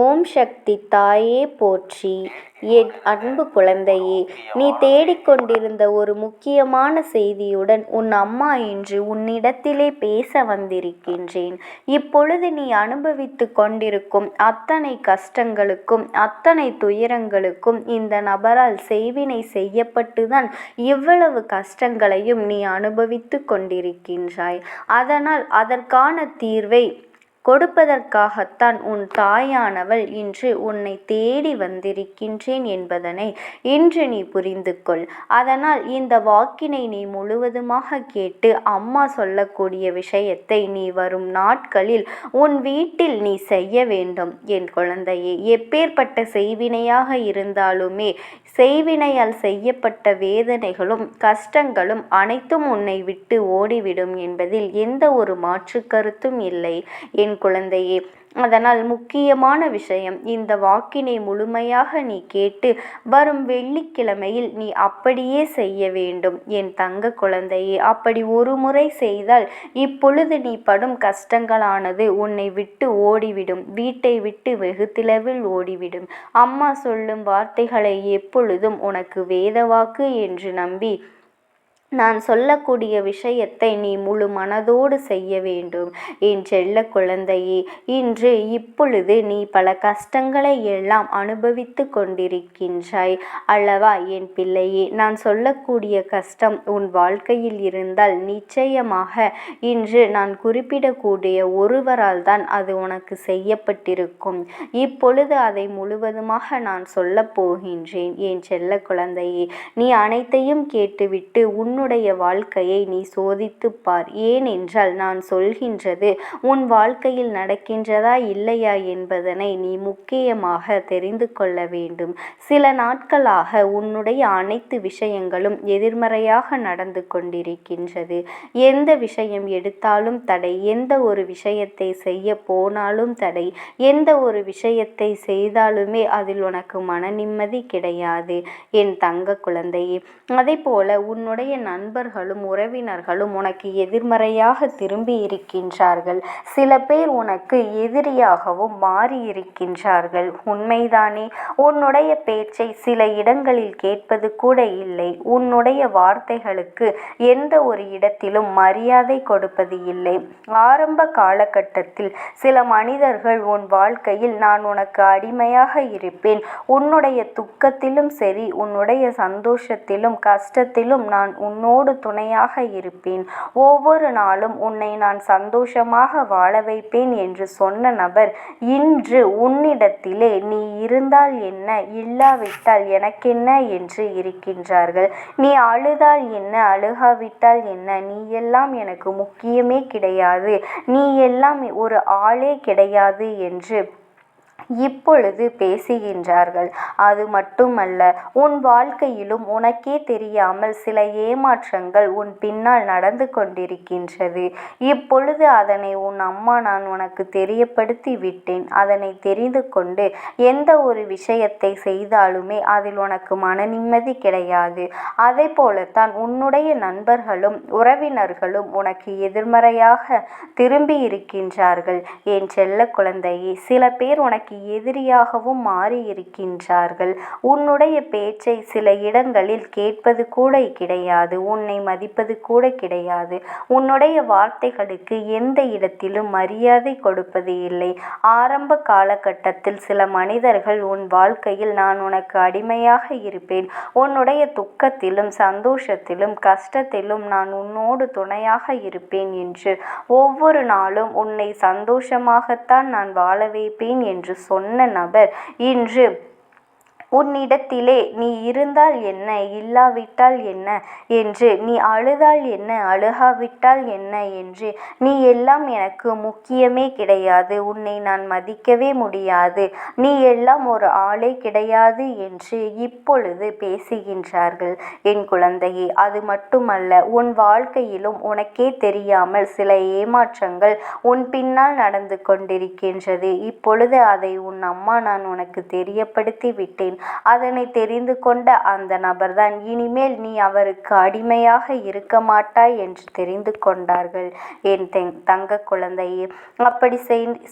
ஓம் சக்தி தாயே போற்றி. என் அன்பு குழந்தையே நீ தேடிக்கொண்டிருந்த ஒரு முக்கியமான செய்தியுடன் உன் அம்மா இன்று உன்னிடத்திலே பேச வந்திருக்கின்றேன். இப்பொழுது நீ அனுபவித்து கொண்டிருக்கும் அத்தனை கஷ்டங்களுக்கும் அத்தனை துயரங்களுக்கும் இந்த நபரால் செய்வினை செய்யப்பட்டுதான் இவ்வளவு கஷ்டங்களையும் நீ அனுபவித்து கொண்டிருக்கின்றாய். அதனால் அதற்கான தீர்வை கொடுப்பதற்காகத்தான் உன் தாயானவள் இன்று உன்னை தேடி வந்திருக்கின்றேன் என்பதனை இன்று நீ புரிந்து கொள் அதனால் இந்த வாக்கினை நீ முழுவதுமாக கேட்டு அம்மா சொல்லக்கூடிய விஷயத்தை நீ வரும் நாட்களில் உன் வீட்டில் நீ செய்ய வேண்டும். என் குழந்தையே எப்பேற்பட்ட செய்வினையாக இருந்தாலுமே செய்வினையால் செய்யப்பட்ட வேதனைகளும் கஷ்டங்களும் அனைத்தும் உன்னை விட்டு ஓடிவிடும் என்பதில் எந்த ஒரு மாற்று கருத்தும் இல்லை. என் குழந்தையே அதனால் முக்கியமான விஷயம் இந்த வாக்கினை முழுமையாக நீ கேட்டு வரும் வெள்ளிக்கிழமையில் நீ அப்படியே செய்ய வேண்டும். என் தங்க குழந்தையே அப்படி ஒரு முறை செய்தால் இப்பொழுது நீ படும் கஷ்டங்களானது உன்னை விட்டு ஓடிவிடும். வீட்டை விட்டு வெகு திளவில் ஓடிவிடும். அம்மா சொல்லும் வார்த்தைகளை எப்பொழுதும் உனக்கு வேதவாக்கு என்று நம்பி நான் சொல்லக்கூடிய விஷயத்தை நீ முழு மனதோடு செய்ய வேண்டும். என் செல்ல குழந்தையே இன்று இப்பொழுது நீ பல கஷ்டங்களை எல்லாம் அனுபவித்து கொண்டிருக்கின்றாய். அல்லவா என் பிள்ளையே நான் சொல்லக்கூடிய கஷ்டம் உன் வாழ்க்கையில் இருந்தால் நிச்சயமாக இன்று நான் குறிப்பிடக்கூடிய ஒருவரால் தான் அது உனக்கு செய்யப்பட்டிருக்கும். இப்பொழுது அதை முழுவதுமாக நான் சொல்லப் போகின்றேன். என் செல்ல குழந்தையே நீ அனைத்தையும் கேட்டுவிட்டு உன்னு உன்னுடைய வாழ்க்கையை நீ சோதித்துப் பார். ஏனென்றால் நான் சொல்கின்றது உன் வாழ்க்கையில் நடக்கின்றதா இல்லையா என்பதனை நீ முக்கியமாக தெரிந்து கொள்ள வேண்டும். சில நாட்களாக உன்னுடைய அனைத்து விஷயங்களும் எதிர்மறையாக நடந்து கொண்டிருக்கின்றது. எந்த விஷயம் எடுத்தாலும் தடை எந்த ஒரு விஷயத்தை செய்ய போனாலும் தடை எந்த ஒரு விஷயத்தை செய்தாலுமே அதில் உனக்கு மன நிம்மதி கிடையாது. என் தங்க குழந்தையே அதே போல உன்னுடைய நண்பர்களும் உறவினர்களும் உனக்கு எதிர்மறையாக திரும்பி இருக்கின்றார்கள் சில பேர் உனக்கு எதிரியாகவும் மாறி இருக்கின்றார்கள் உண்மைதானே? உன்னுடைய பேச்சை சில இடங்களில் கேட்பது கூட இல்லை. உன்னுடைய வார்த்தைகளுக்கு எந்த ஒரு இடத்திலும் மரியாதை கொடுப்பது இல்லை. ஆரம்ப காலகட்டத்தில் சில மனிதர்கள் உன் வாழ்க்கையில் நான் உனக்கு அடிமையாக இருப்பேன். உன்னுடைய துக்கத்திலும் சரி உன்னுடைய சந்தோஷத்திலும் கஷ்டத்திலும் நான் உன் உன்னோடு துணையாக இருப்பேன். ஒவ்வொரு நாளும் உன்னை நான் சந்தோஷமாக வாழ வைப்பேன் என்று சொன்ன நபர் இன்று உன்னிடத்திலே நீ இருந்தால் என்ன இல்லாவிட்டால் எனக்கென்ன என்று இருக்கின்றார்கள். நீ அழுதால் என்ன அழுகாவிட்டால் என்ன நீ எல்லாம் எனக்கு முக்கியமே கிடையாது. நீ எல்லாம் ஒரு ஆளே கிடையாது என்று இப்பொழுது பேசுகின்றார்கள். அது மட்டுமல்ல உன் வாழ்க்கையிலும் உனக்கே தெரியாமல் சில ஏமாற்றங்கள் உன் பின்னால் நடந்து கொண்டிருக்கின்றது. இப்பொழுது அதனை உன் அம்மா நான் உனக்கு தெரியப்படுத்தி விட்டேன். அதனை தெரிந்து கொண்டு எந்த ஒரு விஷயத்தை செய்தாலுமே அதில் உனக்கு மன நிம்மதி கிடையாது. அதே போலத்தான் உன்னுடைய நண்பர்களும் உறவினர்களும் உனக்கு எதிர்மறையாக திரும்பி இருக்கின்றார்கள். என் செல்ல குழந்தையே சில பேர் உனக்கு எதிரியாகவும் மாறியிருக்கின்றார்கள். உன்னுடைய பேச்சை சில இடங்களில் கேட்பது கூட கிடையாது உன்னை மதிப்பது கூட கிடையாது. உன்னுடைய வார்த்தைகளுக்கு எந்த இடத்திலும் மரியாதை கொடுப்பது இல்லை. ஆரம்ப காலகட்டத்தில் சில மனிதர்கள் உன் வாழ்க்கையில் நான் உனக்கு அடிமையாக இருப்பேன். உன்னுடைய துக்கத்திலும் சந்தோஷத்திலும் கஷ்டத்திலும் நான் உன்னோடு துணையாக இருப்பேன் என்று. ஒவ்வொரு நாளும் உன்னை சந்தோஷமாகத்தான் நான் வாழ வைப்பேன் என்று சொன்ன நபர் இன்று உன்னிடத்திலே நீ இருந்தால் என்ன? இல்லாவிட்டால் என்ன என்று? நீ அழுதால் என்ன? அழுகாவிட்டால் என்ன என்று? நீ எல்லாம் எனக்கு முக்கியமே கிடையாது. உன்னை நான் மதிக்கவே முடியாது. நீ எல்லாம் ஒரு ஆளே கிடையாது என்று இப்பொழுது பேசுகின்றார்கள் என் குழந்தையே. அது மட்டுமல்ல உன் வாழ்க்கையிலும் உனக்கே தெரியாமல் சில ஏமாற்றங்கள் உன் பின்னால் நடந்து கொண்டிருக்கின்றது. இப்பொழுது அதை உன் அம்மா நான் உனக்கு தெரியப்படுத்தி விட்டேன் அதனை தெரிந்து கொண்ட அந்த நபர்தான் இனிமேல் நீ அவருக்கு அடிமையாக இருக்க மாட்டாய் என்று தெரிந்து கொண்டார்கள். என் தங்க குழந்தையே அப்படி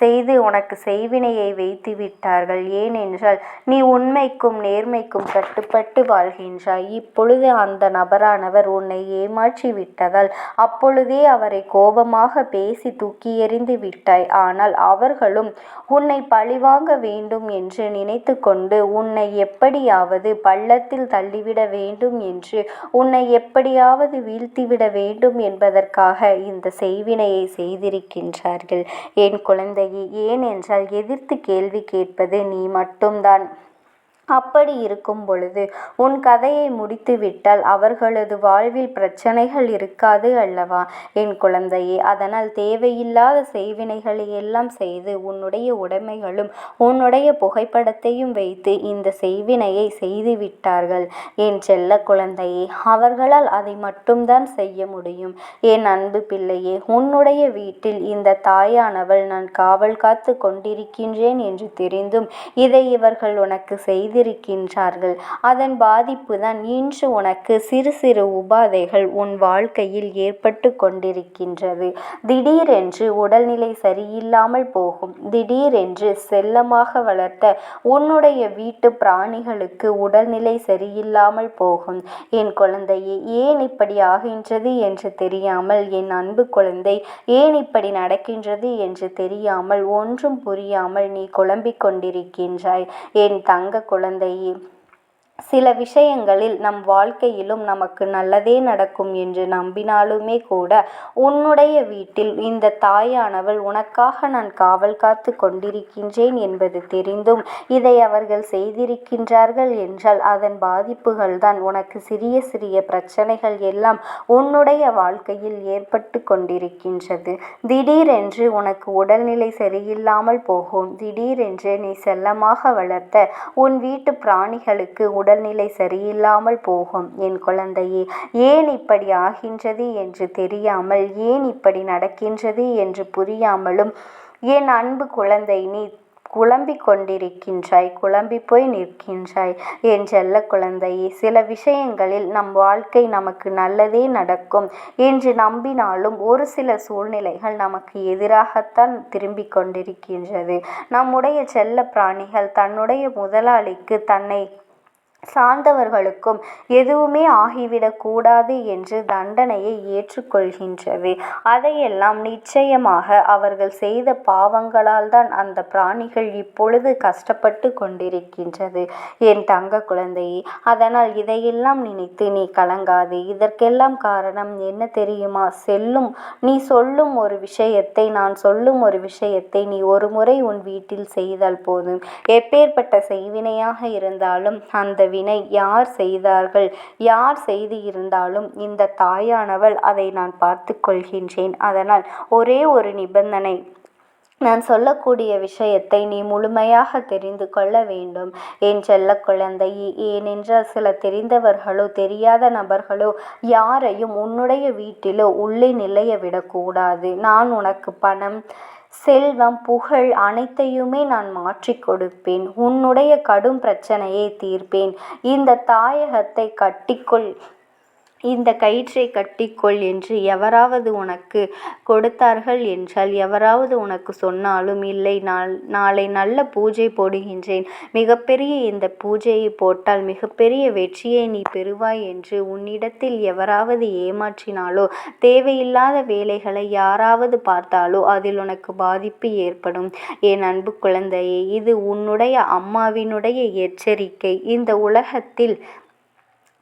செய்து உனக்கு செய்வினையை வைத்து விட்டார்கள். ஏனென்றால் நீ உண்மைக்கும் நேர்மைக்கும் கட்டுப்பட்டு வாழ்கின்றாய். இப்பொழுது அந்த நபரானவர் உன்னை ஏமாற்றி விட்டதால் அப்பொழுதே அவரை கோபமாக பேசி தூக்கி எறிந்து விட்டாய். ஆனால் அவர்களும் உன்னை பழிவாங்க வேண்டும் என்று நினைத்து கொண்டு உன்னை எப்படியாவது பள்ளத்தில் தள்ளிவிட வேண்டும் என்று உன்னை எப்படியாவது வீழ்த்திவிட வேண்டும் என்பதற்காக இந்த செய்வினையை செய்திருக்கின்றார்கள். என் குழந்தையே ஏனென்றால் எதிர்த்து கேள்வி கேட்பது நீ மட்டும்தான். அப்படி இருக்கும் பொழுது உன் கதையை முடித்துவிட்டால் அவர்களது வாழ்வில் பிரச்சனைகள் இருக்காது அல்லவா? என் குழந்தையே அதனால் தேவையில்லாத செய்வினைகளை எல்லாம் செய்து உன்னுடைய உடைமைகளும் உன்னுடைய புகைப்படத்தையும் வைத்து இந்த செய்வினையை செய்து விட்டார்கள் என் செல்ல குழந்தையே அவர்களால் அதை மட்டும்தான் செய்ய முடியும். என் அன்பு பிள்ளையே உன்னுடைய வீட்டில் இந்த தாயானவள் நான் காவல் காத்து கொண்டிருக்கின்றேன் என்று தெரிந்தும் இதை இவர்கள் உனக்கு செய்து செய்திருக்கின்றார்கள். அதன் பாதிப்புதான் இன்று உனக்கு சிறு சிறு உபாதைகள் உன் வாழ்க்கையில் ஏற்பட்டு கொண்டிருக்கின்றது. திடீரென்று உடல்நிலை சரியில்லாமல் போகும். திடீரென்று செல்லமாக வளர்த்த உன்னுடைய வீட்டு பிராணிகளுக்கு உடல்நிலை சரியில்லாமல் போகும். என் குழந்தையே ஏன் இப்படி ஆகின்றது என்று தெரியாமல் என் அன்பு குழந்தை ஏன் இப்படி நடக்கின்றது என்று தெரியாமல் ஒன்றும் புரியாமல் நீ குழம்பிக் கொண்டிருக்கின்றாய். என் தங்க குழந்தை குழந்தையே சில விஷயங்களில் நம் வாழ்க்கையிலும் நமக்கு நல்லதே நடக்கும் என்று நம்பினாலுமே கூட உன்னுடைய வீட்டில் இந்த தாயானவள் உனக்காக நான் காவல் காத்து கொண்டிருக்கின்றேன் என்பது தெரிந்தும் இதை அவர்கள் செய்திருக்கின்றார்கள் என்றால் அதன் பாதிப்புகள் தான் உனக்கு சிறிய சிறிய பிரச்சனைகள் எல்லாம் உன்னுடைய வாழ்க்கையில் ஏற்பட்டு கொண்டிருக்கின்றது. திடீரென்று உனக்கு உடல்நிலை சரியில்லாமல் போகும். திடீரென்று நீ செல்லமாக வளர்த்த உன் வீட்டு பிராணிகளுக்கு உடல்நிலை சரியில்லாமல் போகும். என் குழந்தையே ஏன் இப்படி ஆகின்றது என்று தெரியாமல் ஏன் இப்படி நடக்கின்றது என்று புரியாமலும் என் அன்பு குழந்தை நீ குழம்பிக் கொண்டிருக்கின்றாய் குழம்பி போய் நிற்கின்றாய் என் செல்ல குழந்தையே சில விஷயங்களில் நம் வாழ்க்கை நமக்கு நல்லதே நடக்கும் என்று நம்பினாலும் ஒரு சில சூழ்நிலைகள் நமக்கு எதிராகத்தான் திரும்பிக் கொண்டிருக்கின்றது. நம்முடைய செல்ல பிராணிகள் தன்னுடைய முதலாளிக்கு தன்னை சார்ந்தவர்களுக்கும் எதுவுமே ஆகிவிடக்கூடாது என்று தண்டனையை ஏற்றுக்கொள்கின்றது. அதையெல்லாம் நிச்சயமாக அவர்கள் செய்த பாவங்களால் தான் அந்த பிராணிகள் இப்பொழுது கஷ்டப்பட்டு கொண்டிருக்கின்றது. என் தங்க குழந்தையே அதனால் இதையெல்லாம் நினைத்து நீ கலங்காது. இதற்கெல்லாம் காரணம் என்ன தெரியுமா? செல்லும் நீ சொல்லும் ஒரு விஷயத்தை நான் சொல்லும் ஒரு விஷயத்தை நீ ஒரு முறை உன் வீட்டில் செய்தால் போதும். எப்பேற்பட்ட செய்வினையாக இருந்தாலும் அந்த வினை யார் செய்தார்கள்? யார் செய்து இருந்தாலும் இந்த தாயானவள் அதை நான் பார்த்து கொள்கின்றேன். அதனால் ஒரே ஒரு நிபந்தனை. நான் சொல்லக்கூடிய விஷயத்தை நீ முழுமையாக தெரிந்து கொள்ள வேண்டும். என் செல்ல குழந்தை ஏனென்றால் சில தெரிந்தவர்களோ தெரியாத நபர்களோ யாரையும் உன்னுடைய வீட்டிலோ உள்ளே நிலைய விடக்கூடாது. நான் உனக்கு பணம் செல்வம் புகழ் அனைத்தையுமே நான் மாற்றிக் கொடுப்பேன். உன்னுடைய கடும் பிரச்சனையை தீர்ப்பேன். இந்த தாயகத்தை கட்டிக்கொள். இந்த கயிற்றை கட்டிக்கொள் என்று எவராவது உனக்கு கொடுத்தார்கள் என்றால் எவராவது உனக்கு சொன்னாலும் இல்லை நான் நாளை நல்ல பூஜை போடுகின்றேன். மிகப்பெரிய இந்த பூஜையை போட்டால் மிகப்பெரிய வெற்றியை நீ பெறுவாய் என்று உன்னிடத்தில் எவராவது ஏமாற்றினாலோ தேவையில்லாத வேலைகளை யாராவது பார்த்தாலோ அதில் உனக்கு பாதிப்பு ஏற்படும். என் அன்பு குழந்தையே இது உன்னுடைய அம்மாவினுடைய எச்சரிக்கை. இந்த உலகத்தில்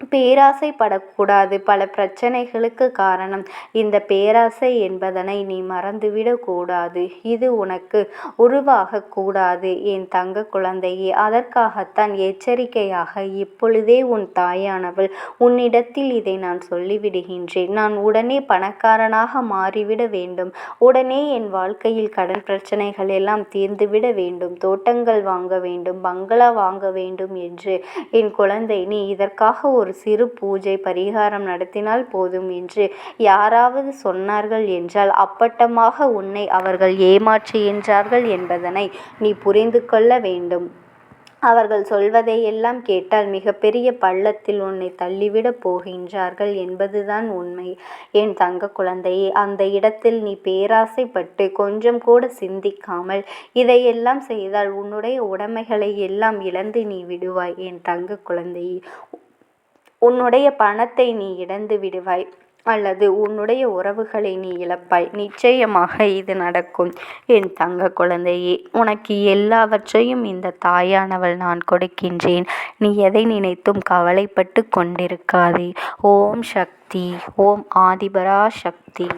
பேராசைப்படக்கூடாது. பல பிரச்சனைகளுக்கு காரணம் இந்த பேராசை என்பதனை நீ மறந்துவிடக்கூடாது. இது உனக்கு உருவாகக்கூடாது. என் தங்க குழந்தையே அதற்காகத்தான் எச்சரிக்கையாக இப்பொழுதே உன் தாயானவள் உன்னிடத்தில் இதை நான் சொல்லிவிடுகின்றேன். நான் உடனே பணக்காரனாக மாறிவிட வேண்டும். உடனே என் வாழ்க்கையில் கடன் பிரச்சனைகள் எல்லாம் தீர்ந்துவிட வேண்டும். தோட்டங்கள் வாங்க வேண்டும். பங்களா வாங்க வேண்டும் என்று என் குழந்தை நீ இதற்காக ஒரு சிறு பூஜை பரிகாரம் நடத்தினால் போதும் என்று யாராவது சொன்னார்கள் என்றால் அப்பட்டமாக உன்னை அவர்கள் ஏமாற்றுகின்றார்கள் என்பதனை நீ புரிந்து கொள்ள வேண்டும். அவர்கள் சொல்வதையெல்லாம் கேட்டால் மிகப்பெரிய பள்ளத்தில் உன்னை தள்ளிவிடப் போகின்றார்கள் என்பதுதான் உண்மை. என் தங்க குழந்தையே அந்த இடத்தில் நீ பேராசைப்பட்டு கொஞ்சம் கூட சிந்திக்காமல் இதையெல்லாம் செய்தால் உன்னுடைய உடைமைகளை எல்லாம் இழந்து நீ விடுவாய். என் தங்க குழந்தையே உன்னுடைய பணத்தை நீ இழந்து விடுவாய் அல்லது உன்னுடைய உறவுகளை நீ இழப்பாய். நிச்சயமாக இது நடக்கும். என் தங்க குழந்தையே உனக்கு எல்லாவற்றையும் இந்த தாயானவள் நான் கொடுக்கின்றேன். நீ எதை நினைத்தும் கவலைப்பட்டு கொண்டிருக்காதே. ஓம் சக்தி ஓம் ஆதிபரா சக்தி